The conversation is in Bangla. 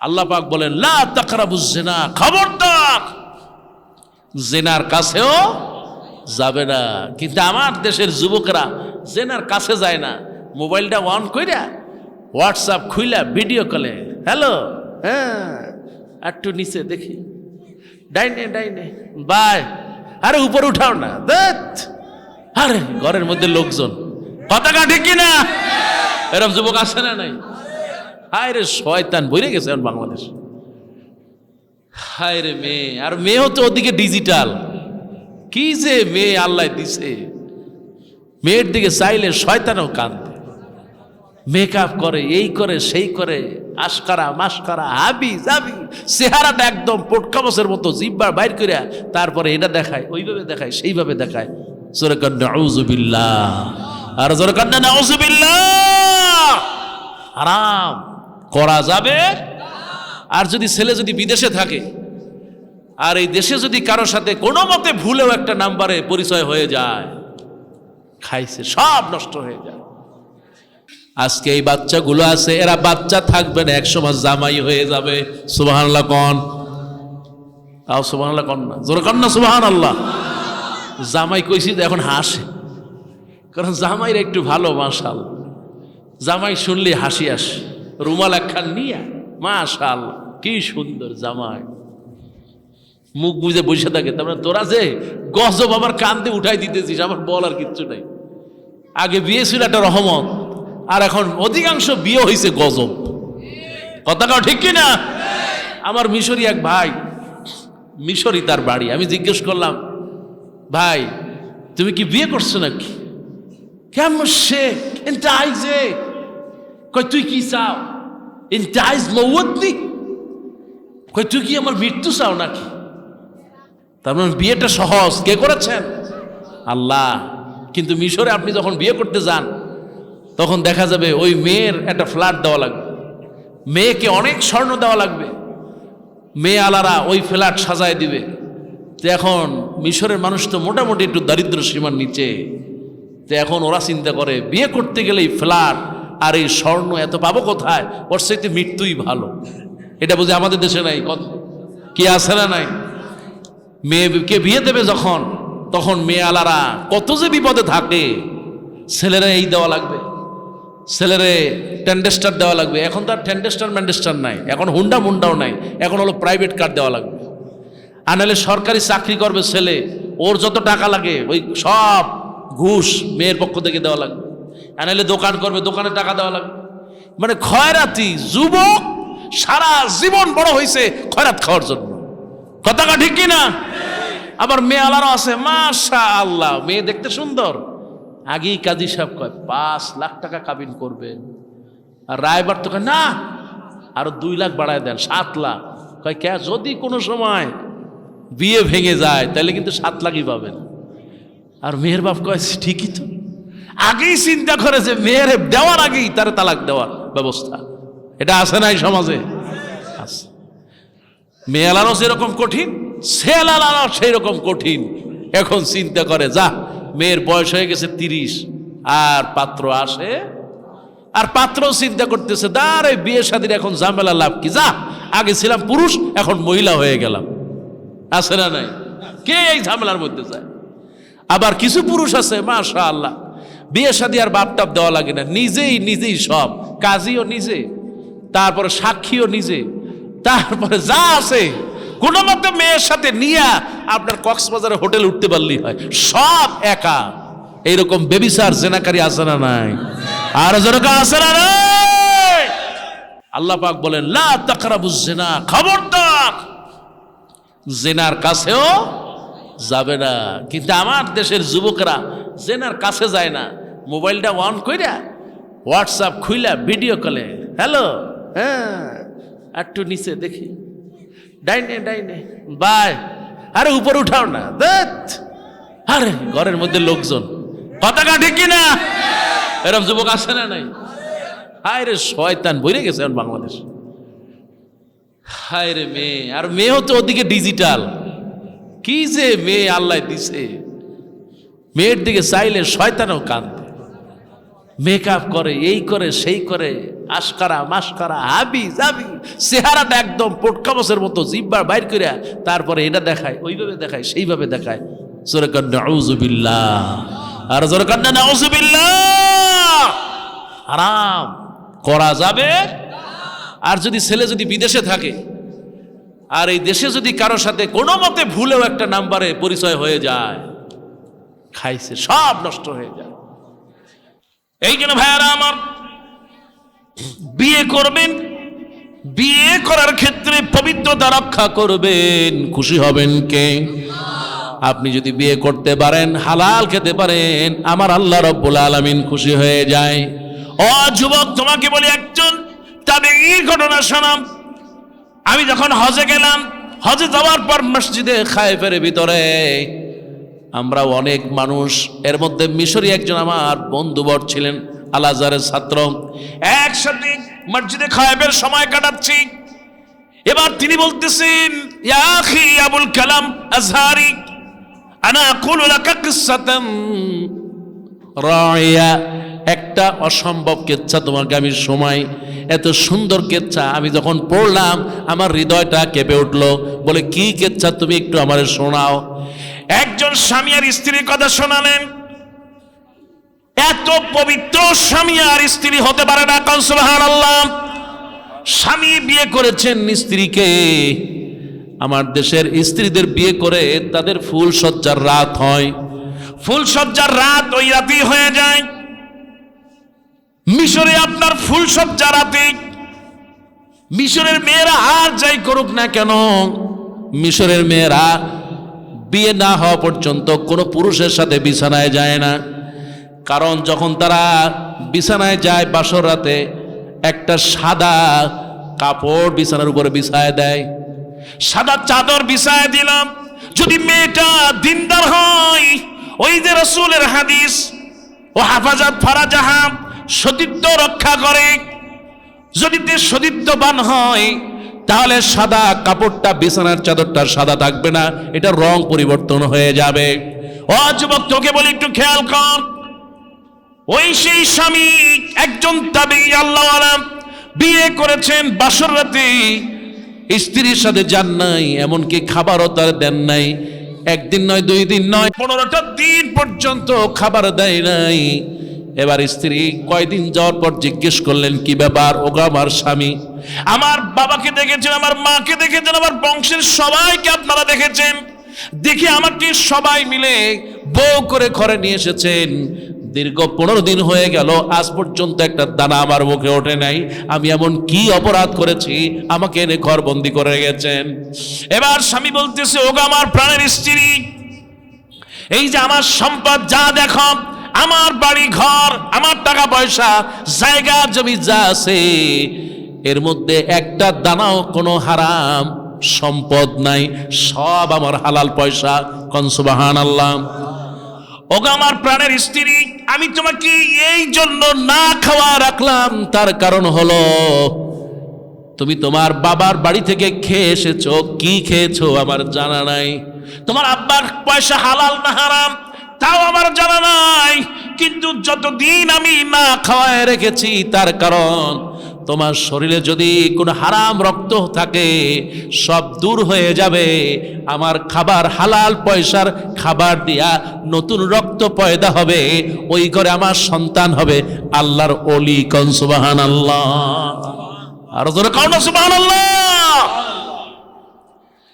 আল্লাহ পাক বলেন, লা তাকরাবুজ জিনা খবরদার। জেনার কাছেও যাবে না। কিন্তু আমার দেশের যুবকরা জেনার কাছে যায় না। মোবাইলটা অন কইরা হোয়াটসঅ্যাপ খুইলা ভিডিও কলে। হ্যালো? হ্যাঁ একটু নিচে দেখি। ডাইনে ডাইনে। বাই। আরে, উপর উঠাও না। আরে, ঘরের মধ্যে লোকজন। পতাকা ঠিক না এরকম যুবক আছে না নাই? হায় রে শয়তান বইরে গেছে এখন বাংলাদেশ। হায় রে মেয়ে, আর মেয়েও তো ওদিকে ডিজিটাল কি যে মেয়ে আল্লাহ দিছে। মেয়ের দিকে চাইলে শয়তানও কান্দে মেকআপ করে, এই করে, সেই করে, আশকারা মাসকারা হাবি যাবি চেহারাটা একদম পোটকামসের মতো জিব্বার বাইর করিয়া তারপরে এটা দেখায়, ওইভাবে দেখায়, সেইভাবে দেখায়। জোরে কন্যা নাউজুবিল্লাহ আর জোরে কন্যা নাউজুবিল্লাহ আরাম। করা যাবে? আর যদি ছেলে যদি বিদেশে থাকে, আর এই দেশে যদি কারোর সাথে কোনো মতে ভুলেও একটা নাম্বারে পরিচয় হয়ে যায়, খাইছে, সব নষ্ট হয়ে যায়। আজকে এই বাচ্চাগুলো আছে, এরা বাচ্চা থাকবে না একসময় জামাই হয়ে যাবে। সুবাহ কন। তাও সুবাহ কন না, জোর কন না সুবাহ আল্লাহ জামাই কইছি এখন হাসে, কারণ জামাইরা একটু ভালো মাশাল জামাই শুনলে হাসি আসে। রুমাল একখান নিয়ে, মাশাল, কি সুন্দর জামাই। মুখ বুঝে বসে থাকে তারপরে মানে তোরা যে গজব আমার কান্দে উঠাই দিতেছিস, আমার বল আর কিচ্ছু নাই। আগে বিয়ে ছিল একটা রহমত, আর এখন অধিকাংশ বিয়ে হয়েছে গজব। কথাটাও ঠিক কিনা? আমার মিশরি এক ভাই, মিশরি তার বাড়ি। আমি জিজ্ঞেস করলাম, ভাই, তুমি কি বিয়ে করছ নাকি? কেমন সে এন্টাই কই, তুই কি চাও? ইন্টাইজ লৌদি কই, তুই কি আমার মৃত্যু চাও নাকি? তারপর মানে বিয়েটা সহজ। কে করেছেন? আল্লাহ। কিন্তু মিশরে আপনি যখন বিয়ে করতে যান, তখন দেখা যাবে ওই মেয়ের একটা ফ্ল্যাট দেওয়া লাগবে। মেয়েকে অনেক স্বর্ণ দেওয়া লাগবে। মেয়ে আলারা ওই ফ্ল্যাট সাজায় দিবে। তো এখন মিশরের মানুষ তো মোটামুটি একটু দারিদ্র সীমার নিচে। তো এখন ওরা চিন্তা করে, বিয়ে করতে গেলেই ফ্ল্যাট আর এই স্বর্ণ এত পাবো কোথায়? ওর মৃত্যুই ভালো। এটা বুঝে আমাদের দেশে নাই কি আছে না নাই? মেয়েকে বিয়ে দেবে যখন? তখন মেয়ে আলারা কত যে বিপদে থাকে। ছেলেরা এই দেওয়া লাগবে। ছেলেরে টেন্ডেস্টার দেওয়া লাগবে। এখন তো আর টেন্ডেস্টার ম্যান্ডেস্টার নাই। এখন হুন্ডা মুন্ডাও নাই। এখন হলো প্রাইভেট কার দেওয়া লাগবে। আর নাহলে সরকারি চাকরি করবে ছেলে। ওর যত টাকা লাগে, ওই সব ঘুষ মেয়ের পক্ষ থেকে দেওয়া লাগবে। নাহলে দোকান করবে, দোকানে টাকা দেওয়া লাগবে। মানে খয়রাতি যুবক সারা জীবন বড় হয়েছে খয়রাত খাওয়ার জন্য। কথাটা ঠিক কি না আবার মেয়ে আলারও আছে মাশা আল্লাহ মেয়ে দেখতে সুন্দর। আগেই কাজী সাহেব কয়, পাঁচ লাখ টাকা কাবিন করবেন আর রায়বার তো না, আরও দুই লাখ বাড়ায় দেন, সাত লাখ। কয়, কে, যদি কোনো সময় বিয়ে ভেঙে যায় তাহলে কিন্তু সাত লাখই পাবেন। আর মেয়ের বাপ কয়, ঠিকই তো। আগেই চিন্তা করে যে মেয়ের দেওয়ার আগেই তার তালাক দেওয়ার ব্যবস্থা। এটা আছে নাই সমাজে? আছে। মেয়েলারও যেরকম কঠিন, ছেলালারও সেই রকম কঠিন। এখন চিন্তা করে, যা, মেয়ের বয়স হয়ে গেছে তিরিশ, আর পাত্র আসে, আর পাত্র চিন্তা করতেছে দাঁড়ে বিয়ে শাদির এখন ঝামেলা, লাভ কি? যা, আগে ছিলাম পুরুষ, এখন মহিলা হয়ে গেলাম। আছে না নাই? কে এই ঝামেলার মধ্যে যায়? আবার কিছু পুরুষ আছে মাশা আল্লাহ বিয়ে শাদী আর বাপ টাপ দেওয়া লাগে না। নিজেই নিজেই সব। কাজীও নিজে, তারপরে সাক্ষীও নিজে, তারপরে যা আছে। কোনো মতে মেয়ের সাথে নিয়ে আপনার কক্সবাজারে হোটেল উঠতে পারলেই হয়। সব একা। এইরকম বেবিসার জেনাকারী আছে না নাই? আর যেরকম আছে না নাই? আল্লাহ পাক বলেন, লা তাকরাবুজ জেনা। খবরদার। জেনার কাছেও যাবে না। কিন্তু আমার দেশের যুবকরা জেনার কাছে যায় না। মোবাইলটা অন কইরা হোয়াটসঅ্যাপ খুইলা ভিডিও কলে হ্যালো হ্যাঁ। একটু নিচে দেখি। ডাইনে ডাইনে। বাই। আরে উপর উঠাও না। আরে ঘরের মধ্যে লোকজন। পতাকা ঠিক না এরকম যুবক আছে না নাই? হায় রে শয়তান বইরে গেছে এখন বাংলাদেশ। হায় রে মেয়ে আর মেয়েও তো ওদিকে ডিজিটাল কি যে মেয়ে আল্লাহ দিছে? মেয়ের দিকে চাইলে শয়তানও কান্দে মেকআপ করে, এই করে, সেই করে, আশকারা মাসকারা হাবি যাবি চেহারাটা একদম পোটকামসের মতো জিব্বার বাইর করিয়া তারপরে এটা দেখায়, ওইভাবে দেখায়, সেইভাবে দেখায়। জোরে কন্যা নাউজুবিল্লাহ আর জোরে কন্যা নাউজুবিল্লাহ আরাম করা যাবে? আর যদি ছেলে যদি বিদেশে থাকে আর এই দেশে যদি কারোর সাথে কোনো মতে ভুলেও একটা নাম্বারে পরিচয় হয়ে যায়, খাইছে, সব নষ্ট হয়ে যায়। এই জন্য ভাইয়ারা আমার, বিয়ে করবেন, বিয়ে করার ক্ষেত্রে পবিত্রতা রক্ষা করবেন। খুশি হবেন কে? আপনি যদি বিয়ে করতে পারেন, হালাল খেতে পারেন, আমার আল্লাহ রব্বুল আলামিন খুশি হয়ে যায়। ও যুবক, তোমাকে বলি একজন, তবে এই ঘটনা শোনাম। আমি যখন হজে গেলাম, হজে যাওয়ার পর মসজিদে খায়েফের ভিতরে আমরা অনেক মানুষ, এর মধ্যে মিশরি একজন আমার বন্ধুবর ছিলেন আলাজারের ছাত্র। একসাথে মসজিদে খায়েবের সময় কাটাচ্ছি। এবার তিনি বলতেছেন, ইয়া আখি আবুল কালাম আজহারি, আনা আকুলু লাকা কিসসাতাম রাইয়া। একটা অসম্ভব কেচ্ছা তোমাকে আমি সময়। এত সুন্দর কেচ্ছা। আমি যখন পড়লাম, আমার হৃদয়টা কেঁপে উঠল। বলে, কি কেচ্ছা তুমি একটু আমার শোনাও। একজন স্বামী আর স্ত্রীর কথা শোনালেন। এত পবিত্র স্বামী আর স্ত্রী হতে পারে না কনসুবাহান আল্লাহ স্বামী বিয়ে করেছেন স্ত্রীকে। আমার দেশের স্ত্রীদের বিয়ে করে তাদের ফুল সজ্জার রাত হয়। ফুল সজ্জার রাত ওই রাতেই হয়ে যায়। মিশরে আপনার ফুল সজ্জা রাতে মিশরের মেয়েরা আর যাই করুক না কেন, মিশরের মেয়েরা বিয়ে না হওয়া পর্যন্ত কোনো পুরুষের সাথে বিছানায় যায় না। কারণ যখন তারা বিছানায় যায় বাসর রাতে, একটা সাদা কাপড় বিছানার উপরে বিছায় দেয়। সাদা চাদর বিছায় দিলাম। যদি মেয়েটা দিনদার হয়, ওই যে রসুলের হাদিস, ও হাফাজাত ফারাজাহা সতীত্ব রক্ষা করে। যদি তে সতীত্ববান হয়, তাহলে সাদা কাপড়টা, বিছানার চাদরটা সাদা থাকবে না, এটা রং পরিবর্তন হয়ে যাবে। ও যুবক, তোকে বলি একটু খেয়াল কর। ওই সেই স্বামী, একজন তাবে আল্লাহ বিয়ে করেছেন বাসর রাতে। স্ত্রীর সাথে যান নাই, এমনকি খাবারও তার দেন নাই। একদিন নয়, দুই দিন নয়, পনেরোটা দিন পর্যন্ত খাবার দেয় নাই। এবার স্ত্রী কয়দিন যাওয়ার পর জিজ্ঞেস করলেন, কি ব্যাপার? ওগো আমার স্বামী, আমার বাবাকে দেখেছেন, আমার মাকে দেখেছেন, আমার বংশের সবাইকে আপনারা দেখেছেন। দেখে আমাকে সবাই মিলে বউ করে ঘরে নিয়ে এসেছেন। দীর্ঘ পনেরো দিন হয়ে গেল, আজ পর্যন্ত একটা দানা আমার মুখে ওঠে নাই। আমি এমন কি অপরাধ করেছি? আমাকে এনে ঘর বন্দি করে গেছেন এবার স্বামী বলতেছে, ওগো আমার প্রাণের স্ত্রী, এই যে আমার সম্পদ যা দেখো আমার বাড়ি ঘর, আমার টাকা পয়সা, জায়গা, জমি যা আছে, এর মধ্যে একটা দানাও কোনো হারাম সম্পদ নাই, সব আমার হালাল পয়সা কনসুবাহান আল্লাহ ওগো আমার প্রাণের স্ত্রী, আমি তোমাকে এই জন্য না খাওয়া রাখলাম, তার কারণ হলো, তুমি তোমার বাবার বাড়ি থেকে খেয়ে এসেছ, কি খেয়েছো আমার জানা নাই। তোমার আব্বার পয়সা হালাল না হারাম তাও আমার জানা নাই। কিন্তু যতদিন আমি না খাওয়ায় রেখেছি, তার কারণ তোমার শরীরে যদি কোনো হারাম রক্ত থাকে, সব দূর হয়ে যাবে। আমার খাবার হালাল পয়সার খাবার দিয়া নতুন রক্ত পয়দা হবে, ওই করে আমার সন্তান হবে। আল্লাহর অলি কনসুবাহান আল্লাহ আর তোর কাউনা সুবহানাল্লাহ।